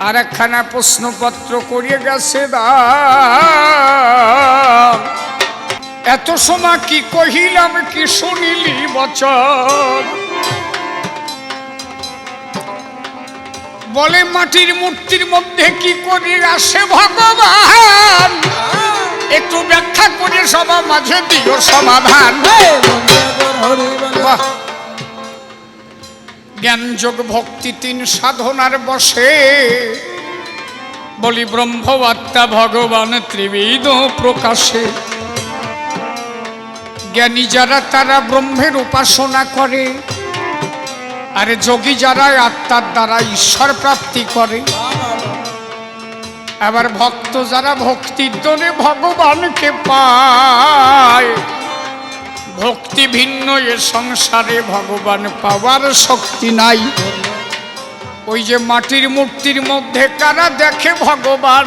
আর একখানা প্রশ্নপত্র করিয়ে গেছে দাম এত সময় কি কহিলাম কি শুনিলি বচন? বলে মাটির মূর্তির মধ্যে কি করে আসে ভগবান? একটু ব্যাখ্যা করে সবার মাঝে দিও সমাধান। বাহ। জ্ঞান যোগ ভক্তি তিন সাধনার বসে। বলি ব্রহ্মবাত্মা ভগবান ত্রিবিদ প্রকাশে। জ্ঞানী যারা তারা ব্রহ্মের উপাসনা করে। আর যোগী যারা আত্মার দ্বারা ঈশ্বর প্রাপ্তি করে। আবার ভক্ত যারা ভক্তির দরে ভগবানকে পায়। ভক্তি ভিন্ন, এ সংসারে ভগবান পাওয়ার শক্তি নাই। ওই যে মাটির মূর্তির মধ্যে কারা দেখে ভগবান?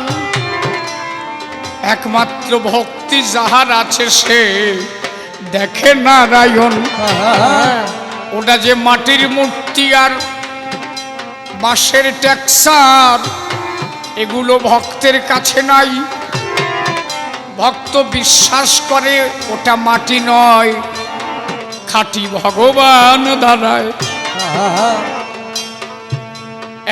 একমাত্র ভক্তি যাহার আছে সে দেখে নারায়ণ। ওটা যে মাটির মূর্তি আর বাঁশের ট্যাক্সার, এগুলো ভক্তের কাছে নাই। ভক্ত বিশ্বাস করে, ওটা মাটি নয়। খাঁটি ভগবান দাঁড়ায়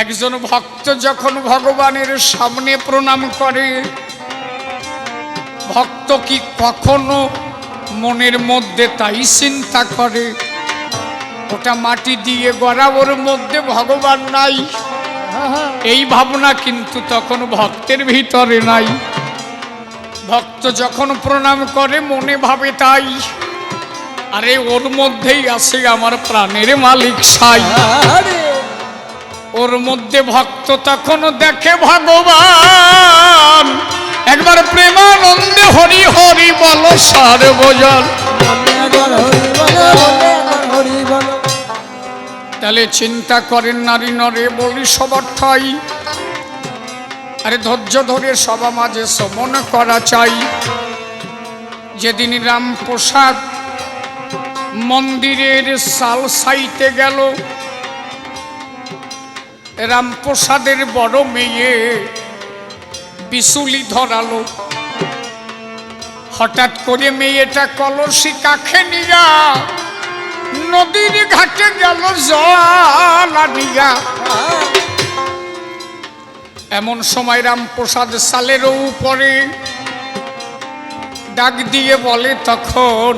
একজন ভক্ত যখন ভগবানের সামনে প্রণাম করে, ভক্ত কি কখনো মনের মধ্যে তাই চিন্তা করে? ওটা মাটি দিয়ে গড়া মধ্যে ভগবান নাই। এই ভাবনা কিন্তু তখন ভক্তের ভিতরে নাই। ভক্ত যখন প্রণাম করে মনে ভাবে তাই। আরে ওর মধ্যেই আছে আমার প্রাণের মালিক সাই। ওর মধ্যে ভক্ত তখন দেখে ভগবান। একবার প্রেমানন্দে হরি হরি বল সর্বজন। তাহলে চিন্তা করেন নারী নরে বলি সবার ঠাই। আরে ধৈর্য ধরে সবা মাঝে সমন করা চাই। যেদিন রামপ্রসাদ মন্দিরের সাল সাইতে গেল, রামপ্রসাদের বড় মেয়ে বিশুলি ধরালো। হঠাৎ করে মেয়েটা কলসি কাখে নিয়া নদীর ঘাটে গেল জল আনিয়া। এমন সময় রামপ্রসাদ সালের উপরে ডাক দিয়ে বলে, তখন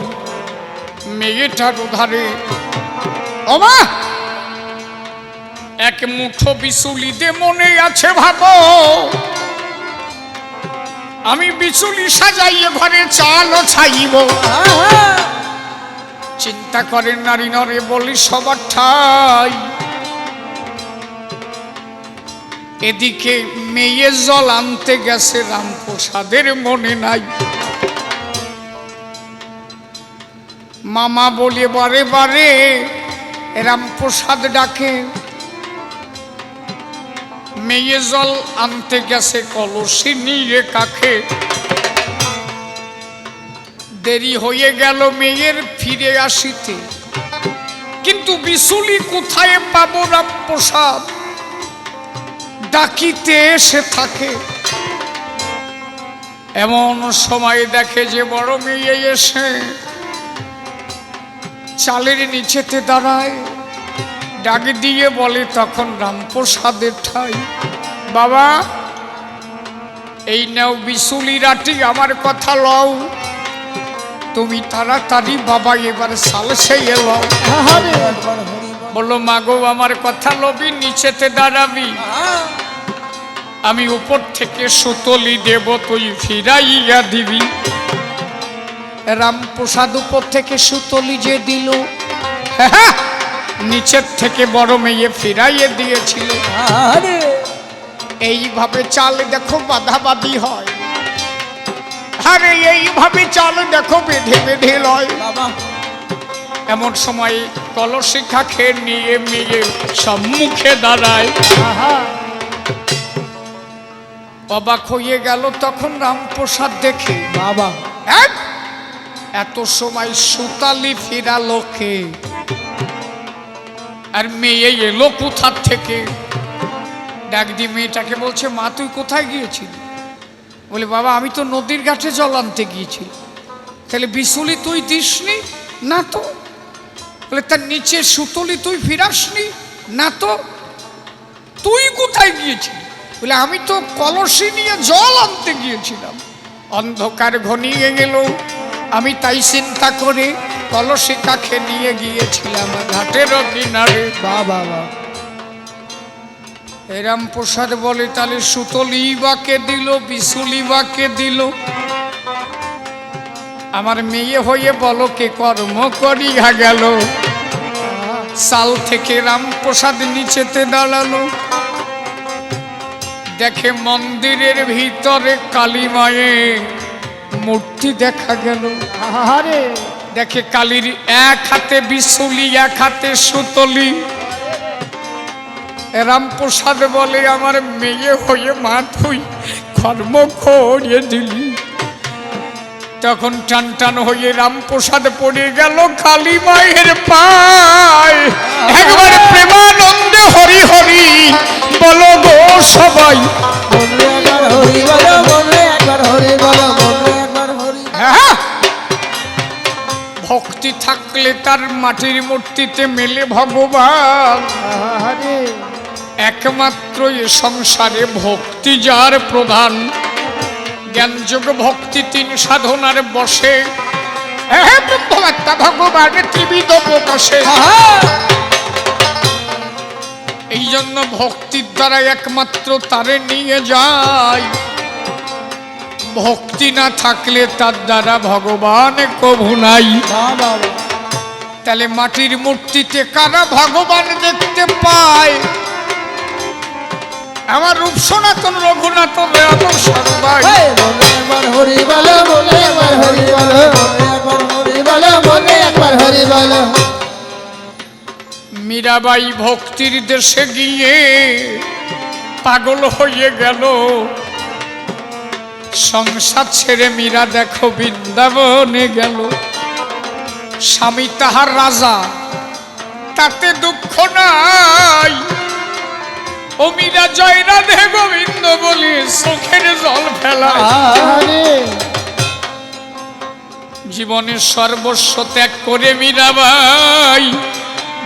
মেয়েটার উধারে ওমা এক মুঠো বিচুলি দে মনে আছে ভাবো। আমি বিচুলি সাজাইয়ে ঘরে চালও ছাইব। চিন্তা করেন নারী নরে বলি, সবার ঠাই এদিকে মেয়ে জল আনতে গেছে রামপ্রসাদের মনে নাই। মামা বলে, বারে বারে, রামপ্রসাদ ডাকে। মেয়ে জল আনতে গেছে কলসি নিয়ে কাকে দেরি হয়ে গেল মেয়ের ফিরে আসিতে। কিন্তু বিশুলি কোথায় পাবো রামপ্রসাদ? ডাকিতে এসে থাকে। এমন সময় দেখে যে বড় মেয়ে এসে চালের নিচেতে দাঁড়ায়। ডাক দিয়ে বলে তখন রামপ্রসাদের ঠাই। বাবা এই নাও বিশুলি রাটি আমার কথা লও। তুমি তাড়াতাড়ি বাবা এবার সাল সেই এলো বলল মাগো আমার কথা লবি নিচেতে দাঁড়াবি। আমি উপর থেকে সুতলি দেব তুই ফিরাইয়া দিবি। রামপ্রসাদ উপর থেকে সুতলি যে দিল নিচের থেকে বড় মেয়ে ফিরাইয়ে দিয়েছিল। এইভাবে চাল দেখো বাধাবাধি হয়। আরে এইভাবে চাল দেখো বেঁধে বেঁধে লয়। বাবা। এমন সময় কলশিখা খেয়ে নিয়ে মেয়ে সম্মুখে দাঁড়ায়। অবাক হয়ে গেল তখন রামপ্রসাদ দেখে। বাবা। এক, এত সময় সুতালি ফিরালো কে? আর মেয়ে এলো কোথার থেকে? ডাক দিয়ে মেয়েটাকে বলছে মা তুই কোথায় গিয়েছিলি? বলে বাবা আমি তো নদীর ঘাটে জল আনতে গিয়েছি তাহলে বিশুলি তুই দিসনি? না তো। বলে তার নিচে সুতলি তুই ফিরাসনি? না তো? তুই কোথায় গিয়েছিলি? বলে, আমি তো কলসি নিয়ে জল আনতে গিয়েছিলাম। অন্ধকার ঘনিয়ে গেল। আমি তাই চিন্তা করে কলসি কাছে নিয়ে গিয়েছিলাম ঘাটেরও কিনারে। বাবা বাবা। এরাম প্রসাদ বলে, তাহলে সুতলি বাকে দিল, বিশুলি বাকে দিল। আমার মেয়ে হয়ে বলো কে কর্ম করিয়া গেল। সাল থেকে রামপ্রসাদ নিচেতে দাঁড়াল। দেখে মন্দিরের ভিতরে কালী মায়ের মূর্তি দেখা গেল। আহারে। দেখে কালীর এক হাতে বিশুলি এক হাতে সুতলি। রামপ্রসাদ বলে আমার মেয়ে হয়ে মা তুই কর্ম করিয়ে দিলি। তখন টান টান হয়ে রামপ্রসাদ পড়ে গেল কালী মায়ের পায়। একবার প্রেমানন্দে হরি হরি বলো গো সবাই। হরি হ্যাঁ ভক্তি থাকলে তার মাটির মূর্তিতে মেলে ভগবান। একমাত্র এ সংসারে ভক্তি যার প্রধান। জ্ঞানযোগ ভক্তি তিন সাধনার বসে। হ্যাঁ ভগবান ত্রিবিধ প্রকাশে। এই জন্য ভক্তির দ্বারা একমাত্র তারে নিয়ে যায় ভক্তি না থাকলে তার দ্বারা ভগবান কভু নাই। তাহলে মাটির মূর্তিতে কারা ভগবান দেখতে পায়? আমার রূপ সনাতন রঘুনাথ বেয়াদব সর্বাই। একবার বলো বলো। মীরাবাই ভক্তির দেশে গিয়ে পাগল হয়ে গেল। সংসার ছেড়ে মীরা দেখো বৃন্দাবনে গেল। স্বামী তাহার রাজা তাতে দুঃখ নাই। ও মীরা জয় রাধে গোবিন্দ বলে চোখের জল ফেলা জীবনের সর্বস্ব ত্যাগ করে মীরাবাই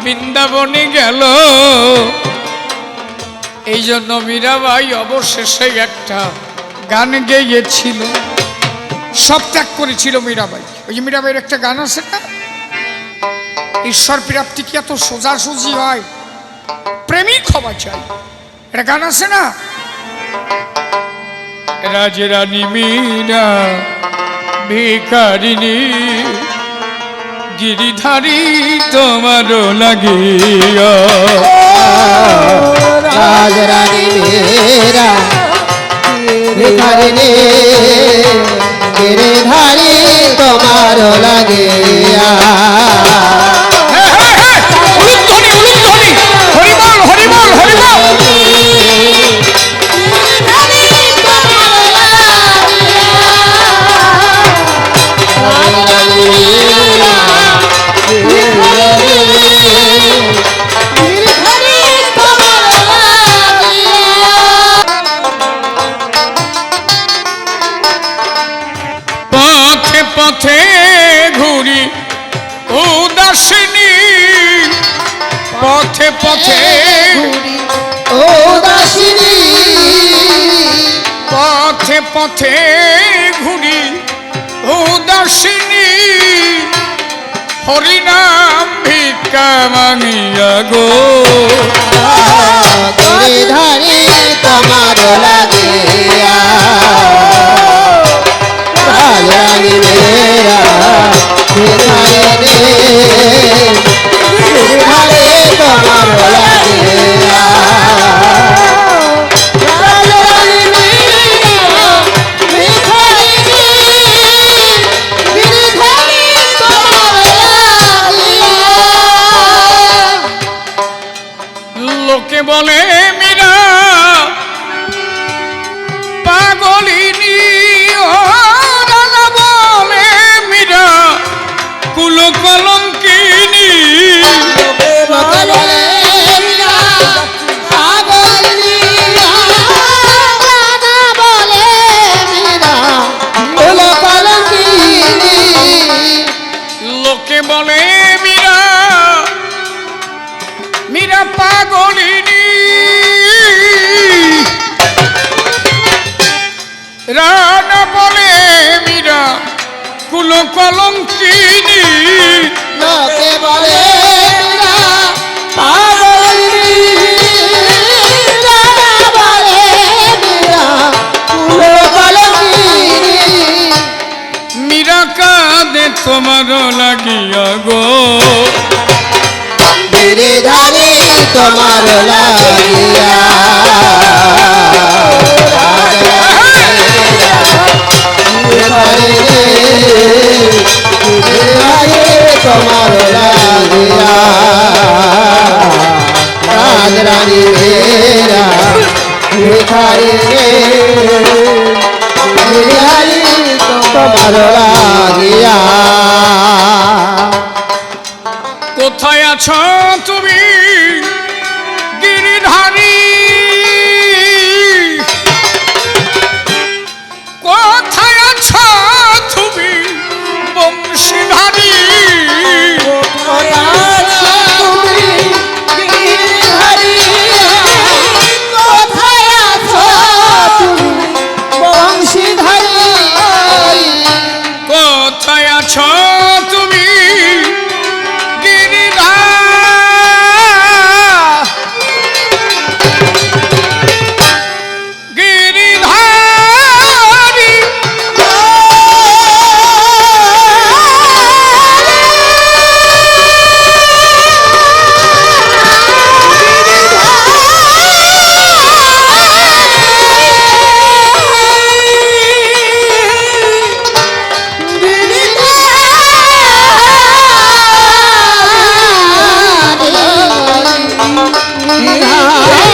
বৃন্দাবনে গেল। এই জন্য মীরাবাই অবশেষে একটা গান গেয়েছিল। সব ত্যাগ করেছিল মীরাবাই। ওই যে মীরাবাইয়ের একটা গান আছে না? ঈশ্বর প্রাপ্তি কি এত সোজাসুজি হয়? প্রেমিক হওয়া চাই। একটা গান আছে না? রাজরানী মীরা ভিকারিণী গিরিধারী তোমার লাগিয়া। রাজরানী মেরা ভিখারিণী গিরিধারী তোমার লাগিয়া। হরিনাম ভিক্ষা মাঙিয়া গো। গিরিধারী তোমার লাগিয়া। তোমার লাগিয়া। তোমার লাগিয়া গো। গিরিধারী তোমার লাগিয়া। তোমার লাগিয়া। রাজরানী মেরা তোমার লাগিয়া। কোথায় আছো তুমি? কোথায়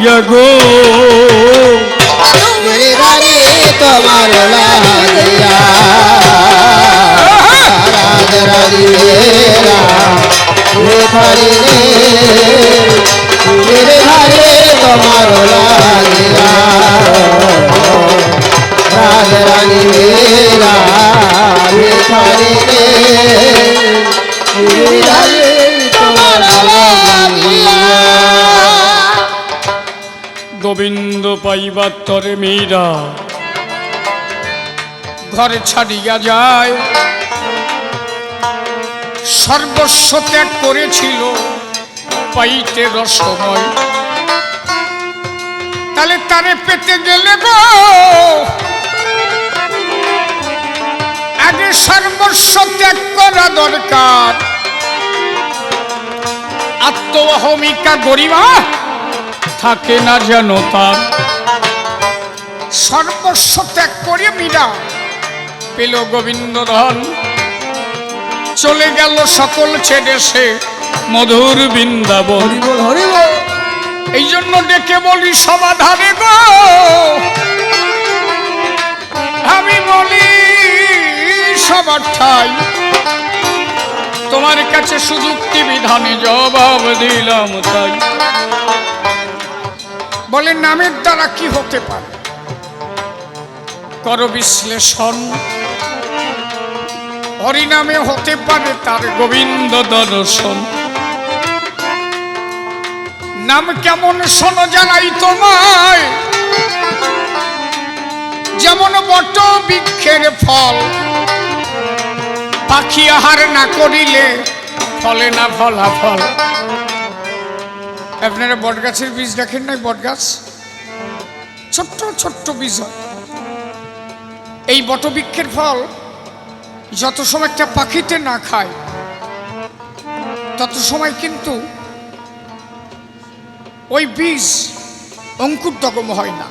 গিয়া গো। তোমার লাগিয়া মেরা গিরিধারী রে গিরিধারী তোমার লাগিয়া। রাজরানী মেরা গিরিধারী রে গিরিধারী তোমার লাগিয়া। গোবিন্দ পাইবার তরে মেয়েরা ঘরে ছাড়িয়া যায়। সর্বস্ব ত্যাগ করেছিল, পাইতে রসময়। তাহলে তারে পেতে গেলে গো। আগে সর্বস্ব ত্যাগ করা দরকার। আত্মঅহমিকা গরিমা। থাকে না যেন তার। সর্বস্ব ত্যাগ করে মীরা। পেল গোবিন্দ ধন চলে গেল সকল ছেড়ে সে মধুর বৃন্দাবন। এই জন্য ডেকে বলি সমাধানে গো। আমি বলি সবার ঠাই। তোমার কাছে সুযুক্তি বিধানে জবাব দিলাম তাই। বলে নামের দ্বারা কি হতে পারে? কর বিশ্লেষণ। হরিনামে হতে পারে তার গোবিন্দ দর্শন। নাম কেমন শোনো জানাই তোমায়। যেমন বট বৃক্ষের ফল, পাখি আহার না করিলে ফলে না ফলাফল। আপনারা বট গাছের বীজ দেখেন নাই বট গাছ ছোট্ট ছোট্ট বীজ হয়। এই বটবৃক্ষের ফল যত সময় একটা পাখিতে না খায়, তত সময় কিন্তু ওই বীজ অঙ্কুর দগম হয় না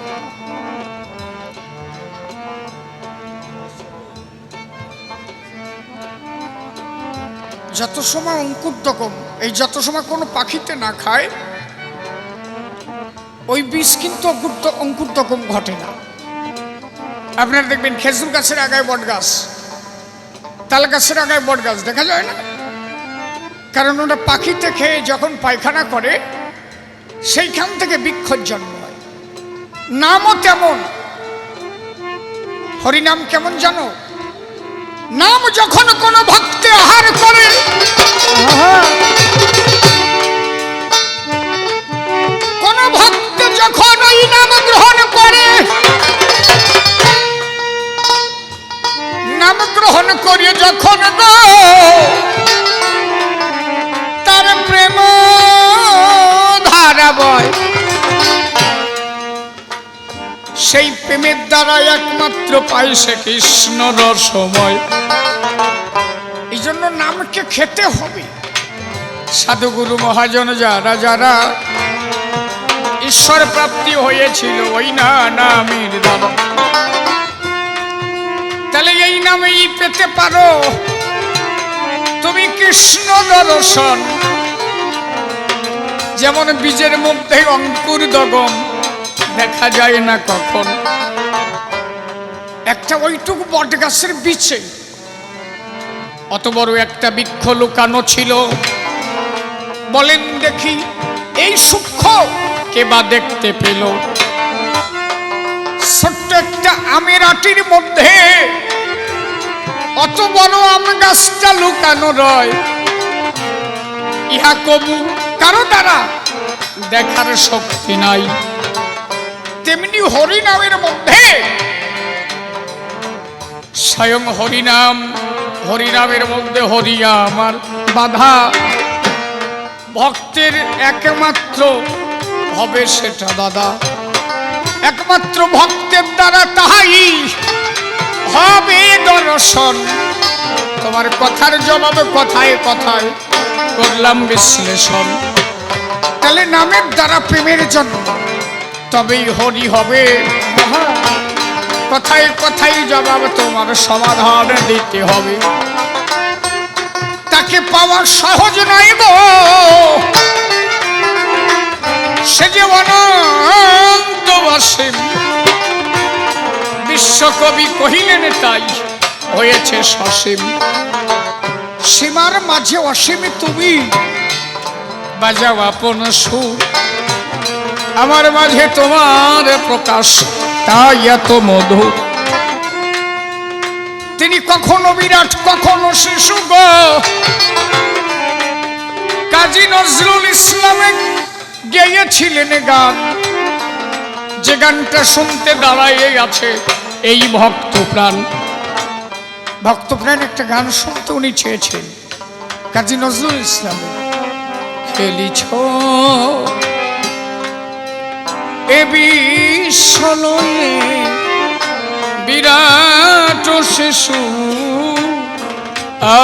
যত সময় অঙ্কুর দগম এই যত সময় কোনো পাখিতে না খায় ওই বীজ কিন্তু অঙ্কুর অঙ্কুর তখন ঘটে না। আপনারা দেখবেন খেজুর গাছের আগায় বট গাছ, তাল গাছের আগায় বট গাছ, দেখা যায় না? কারণ ওটা পাখিতে খেয়ে যখন পায়খানা করে, সেইখান থেকে বৃক্ষর জন্ম হয়। নামও তেমন। হরিনাম কেমন জানো? নাম যখন কোনো ভক্তে আহার করে, কোন ভক্ত যখন ওই নাম গ্রহণ করে নাম গ্রহণ যখন তার প্রেম ধারা বয় সেই প্রেমের দ্বারা একমাত্র পাই সে কৃষ্ণ রসময়। এই জন্য নামকে খেতে হবে। সাধুগুরু মহাজন, যারা যারা ঈশ্বর প্রাপ্তি হয়েছিল, ওই না নামের দ্বারা তাহলে এই নামেই পেতে পারো। তুমি কৃষ্ণ দর্শন, যেমন বীজের মধ্যে অঙ্কুর দগম, দেখা যায় না কখন। একটা ওইটুকু বট গাছের বিচে, অত বড় একটা বৃক্ষ লুকানো ছিল। বলেন দেখি, এই সূক্ষ্ম কে বা দেখতে পেল? ছোট্ট একটা আমের আটির মধ্যে অত বড় আম গাছটা লুকানো রয়। ইহা কবু কারও দ্বারা দেখার শক্তি নাই। তেমনি হরিনামের মধ্যে স্বয়ং হরিনাম হরিনামের মধ্যে হরিয়া আমার বাধা। ভক্তের একমাত্র হবে সেটা, দাদা। একমাত্র ভক্তের দ্বারা তাহাই হবে দর্শন। তোমার কথার জবাব কথায় কথায় করলাম বিশ্লেষণ। তাহলে নামের দ্বারা প্রেমের জন্য তবেই হরি হবে। কথায় কথায় জবাব তোমার সমাধান দিতে হবে। তাকে পাওয়া সহজ নয় গো। সে যে অনন্ত বাসেন বিশ্বকবি কহিলেন, তাই হয়েছে সসীম। সীমার মাঝে অসীম তুমি। বাজাও আপন সুর। আমার মাঝে তোমার প্রকাশ, তাই এত মধু তিনি কখনো বিরাট, কখনো শিশু গো। কাজী নজরুল ইসলামে গেয়েছিলেন গান যে গানটা শুনতে দাঁড়াইয়ে আছে এই ভক্ত প্রাণ ভক্ত প্রাণ একটা গান শুনতে উনি চেয়েছেন। কাজী নজরুল ইসলাম, খেলিছ এ বিরাট শিশু,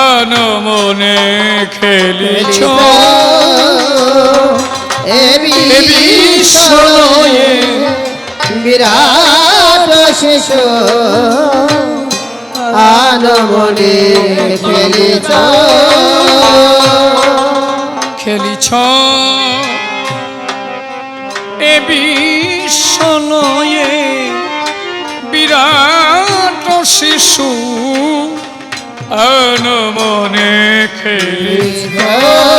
আনমনে খেলিছ। বিরাট শিশু আনমনে খেলিছ। খেলিছ। এ বিশ্বলয়ে বিরাট শিশু আনমনে খেলিছ।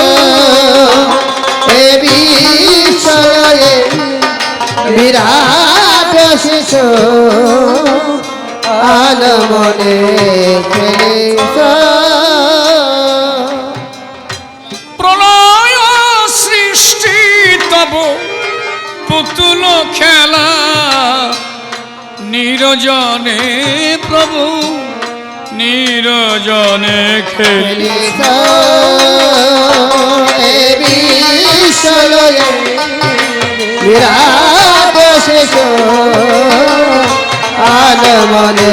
শিশু আনমনে খেলিছ। প্রলয় সৃষ্টি তব পুতুল খেলা নিরজনে প্রভু নিরজনে খেলি বিশ্বলয়ে শিশু আনমনে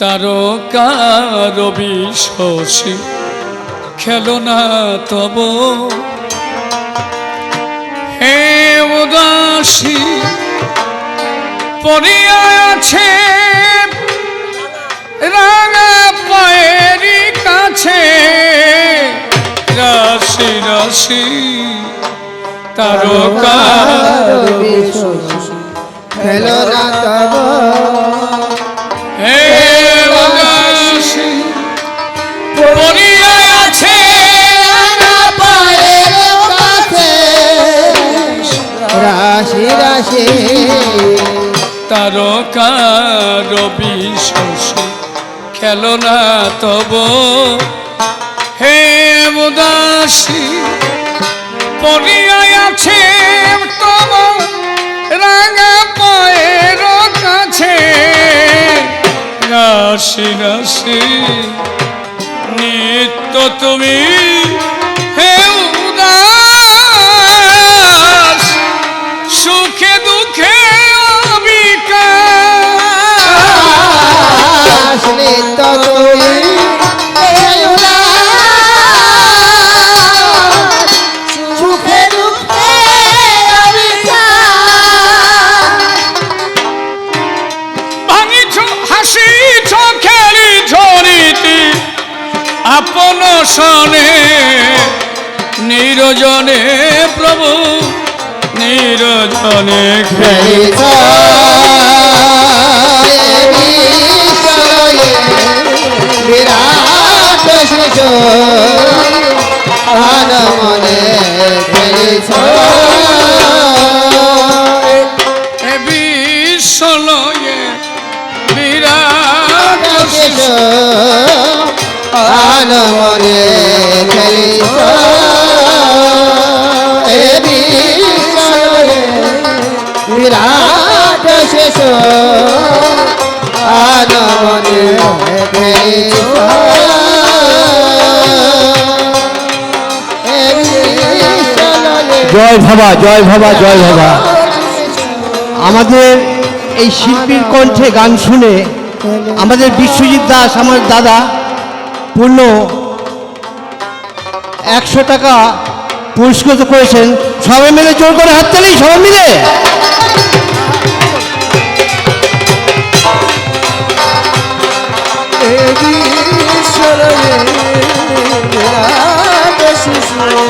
তারকা রবি শশী খেলো না তব। হে উদাসী পড়িয়া আছে রাঙা পায়েরই কাছে। রাশি রাশি তারকা খেলো না তব। হে উদাসী পড়িয়া আছে রাশি রাশি। তারকা রবি শশী খেলো না তব। হে উদাসী, পড়িয়াই আছে তব রাঙা পায়ের কাছে। রাশি রাশি, নিত্য তুমি হে উদাস, সুখে দুঃখে অবিকাশ। তো তুমি আপন সনে নিরজনে প্রভু নিরজনে খেলিছ বিরাট শিশু মনে বিরাট জয় ভাবা জয় ভাবা জয় ভাবা। আমাদের এই শিল্পীর কণ্ঠে গান শুনে আমাদের বিশ্বজিৎ দাস, আমার দাদা পূর্ণ একশো টাকা পুরস্কৃত করেছেন। সবাই মিলে জোর করে হাততালি সবাই মিলে। শিশু